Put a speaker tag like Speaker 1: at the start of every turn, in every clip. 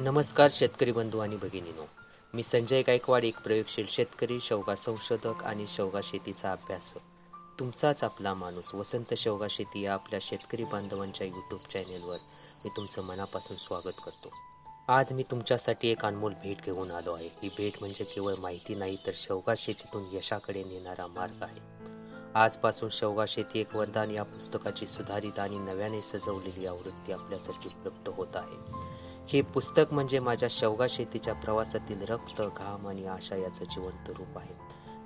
Speaker 1: नमस्कार शेतकरी बंधू आणि भगिनीनो. मी संजय गायकवाड एक प्रयोगशील शेतकरी शेवगा संशोधक आणि शेवगा शेतीचा अभ्यासक. तुमचाच आपला माणूस वसंत शेवगा शेती या आपल्या शेतकरी बांधवांच्या यूट्यूब चॅनेलवर मी तुमचं मनापासून स्वागत करतो. आज मी तुमच्यासाठी एक अनमोल भेट घेऊन आलो आहे. ही भेट म्हणजे केवळ माहिती नाही तर शेवगा शेतीतून यशाकडे नेणारा मार्ग आहे. आजपासून शेवगा शेती एक वरदान या पुस्तकाची सुधारित आणि नव्याने सजवलेली आवृत्ती आपल्यासाठी उपलब्ध होत आहे. हे पुस्तक म्हणजे माझ्या शेवगा शेतीच्या प्रवासातील रक्त घाम आणि आशा याचं जिवंत रूप आहे.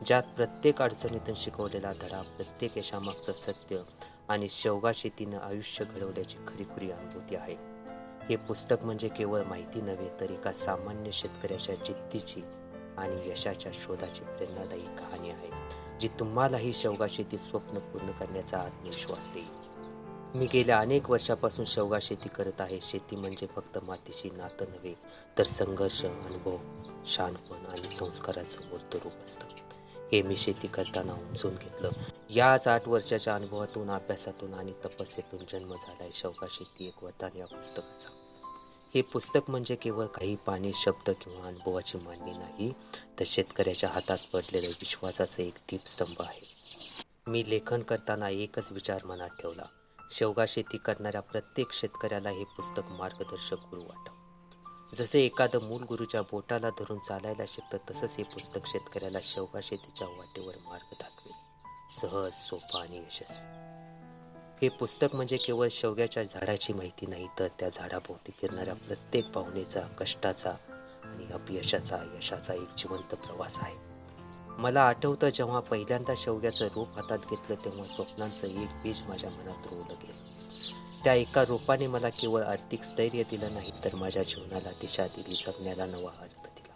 Speaker 1: ज्यात प्रत्येक अडचणीतून शिकवलेला धडा प्रत्येक यशामागचं सत्य आणि शेवगा शेतीनं आयुष्य घडवल्याची खरीखुरी अनुभूती आहे. हे पुस्तक म्हणजे केवळ माहिती नव्हे तर एका सामान्य शेतकऱ्याच्या जिद्दीची आणि यशाच्या शोधाची प्रेरणादायी कहाणी आहे जी तुम्हालाही शेवगा शेती स्वप्न पूर्ण करण्याचा आत्मविश्वास देईल. मी गेल्या अनेक वर्षापासून शेवगा शेती करत आहे. शेती म्हणजे फक्त मातीशी नातं नव्हे तर संघर्ष अनुभव शानपण आणि संस्काराचं मूर्त रूप असतं. हे मी शेती करताना उमजून घेतलं. याच आठ वर्षाच्या अनुभवातून अभ्यासातून आणि तपस्येतून जन्म झालाय शेवगा शेती एक वरदान या पुस्तकाचा. हे पुस्तक म्हणजे केवळ काही पाणी शब्द किंवा अनुभवाची मांडणी नाही तर शेतकऱ्याच्या हातात पडलेलं विश्वासाचं एक दीपस्तंभ आहे. मी लेखन करताना एकच विचार मनात ठेवला. शेवगा शेती करणाऱ्या प्रत्येक शेतकऱ्याला हे पुस्तक मार्गदर्शक गुरु वाटव. जसे एखादं मूल गुरुच्या बोटाला धरून चालायला शिकतं तसंच हे पुस्तक शेतकऱ्याला शेवगा शेतीच्या वाटेवर मार्ग दाखवेल. सहज सोपा आणि यशस्वी. हे पुस्तक म्हणजे केवळ शेवग्याच्या झाडाची माहिती नाही तर त्या झाडाभोवती फिरणाऱ्या प्रत्येक पाहुणेचा कष्टाचा आणि अपयशाचा यशाचा एक जिवंत प्रवास आहे. मला आठवतं जेव्हा पहिल्यांदा शेवग्याचं रोप हातात घेतलं तेव्हा स्वप्नांचं एक बीज माझ्या मनात रोवलं गेलं. त्या एका रोपाने मला केवळ आर्थिक स्थैर्य दिलं नाही तर माझ्या जीवनाला दिशा दिली जगण्याला नवा अर्थ दिला.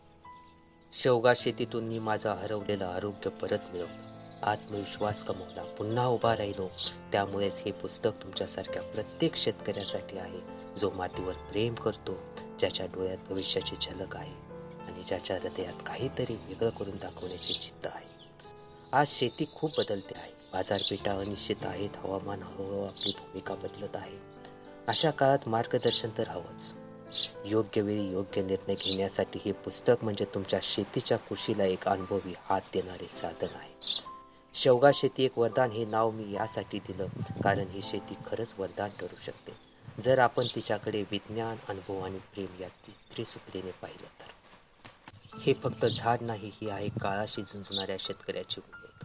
Speaker 1: शेवगा शेतीतून मी माझं हरवलेलं आरोग्य परत मिळवलं. आत्मविश्वास कमवला. पुन्हा उभा राहिलो. त्यामुळेच हे पुस्तक तुमच्यासारख्या प्रत्येक शेतकऱ्यासाठी आहे जो मातीवर प्रेम करतो ज्याच्या डोळ्यात भविष्याची झलक आहे. आणि ज्याच्या हृदयात काहीतरी वेगळं करून दाखवण्याची चित्त आहे. आज शेती खूप बदलते आहे. बाजारपेठा अनिश्चित आहेत. हवामान हळूहळू आपली भूमिका बदलत आहे. अशा काळात मार्गदर्शन तर हवंच. योग्य वेळी योग्य निर्णय घेण्यासाठी हे पुस्तक म्हणजे तुमच्या शेतीच्या कुशीला एक अनुभवी हात देणारे साधन आहे. शेवगा शेती एक वरदान हे नाव मी यासाठी दिलं कारण ही शेती खरंच वरदान ठरू शकते. जर आपण तिच्याकडे विज्ञान अनुभव आणि प्रेम या त्रिसूत्रीने पाहिलं हे फक्त झाड नाही ही आहे काळाशी झुंजणाऱ्या शेतकऱ्याची उमेद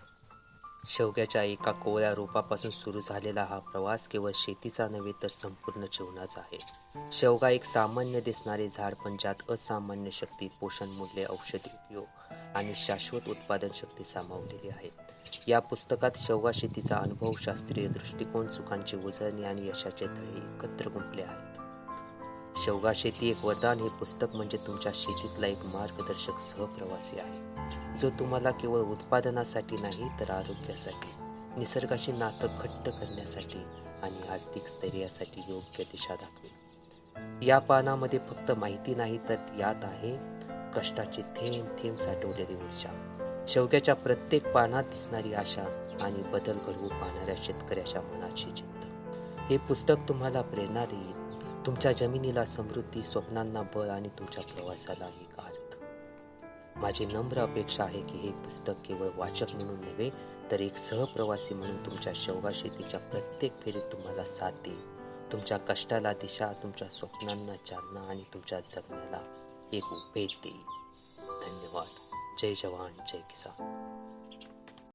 Speaker 1: शेवग्याच्या एका कोवळ्या रोपापासून सुरू झालेला हा प्रवास केवळ शेतीचा नव्हे तर संपूर्ण जीवनाचा आहे. शेवगा एक सामान्य दिसणारे झाड पण ज्यात असामान्य शक्ती पोषण मूल्य औषधी उपयोग आणि शाश्वत उत्पादन शक्ती सामावलेली आहे. या पुस्तकात शेवगा शेतीचा अनुभव शास्त्रीय दृष्टिकोन चुकांची उजळणी आणि यशाचे तळे एकत्र गुंपले आहेत शेवगा शेती एक वरदान हे पुस्तक म्हणजे तुमच्या शेतीतला एक मार्गदर्शक सहप्रवासी आहे. जो तुम्हाला केवळ उत्पादनासाठी नाही तर आरोग्यासाठी निसर्गाशी नातं घट्ट करण्यासाठी आणि आर्थिक स्थैर्यासाठी योग्य दिशा दाखवेल. या पानामध्ये फक्त माहिती नाही तर यात आहे कष्टाची थेंब थेंब साठवलेली ऊर्जा. शेवग्याच्या प्रत्येक पानात दिसणारी आशा आणि बदल घडवू पाहणाऱ्या शेतकऱ्याच्या मनाची चिंता. हे पुस्तक तुम्हाला प्रेरणा देईल तुमच्या जमिनीला समृद्धी स्वप्नांना बळ आणि तुमच्या प्रवासाला एक अर्थ माझी नम्र अपेक्षा आहे की हे पुस्तक केवळ वाचक म्हणून नव्हे तर एक सहप्रवासी म्हणून तुमच्या शेवगा शेतीच्या प्रत्येक फेरीत तुम्हाला साथ देईल. तुमच्या कष्टाला दिशा तुमच्या स्वप्नांना चालना आणि तुमच्या जगण्याला एक उपेद देईल. धन्यवाद. जय जवान जय किसान.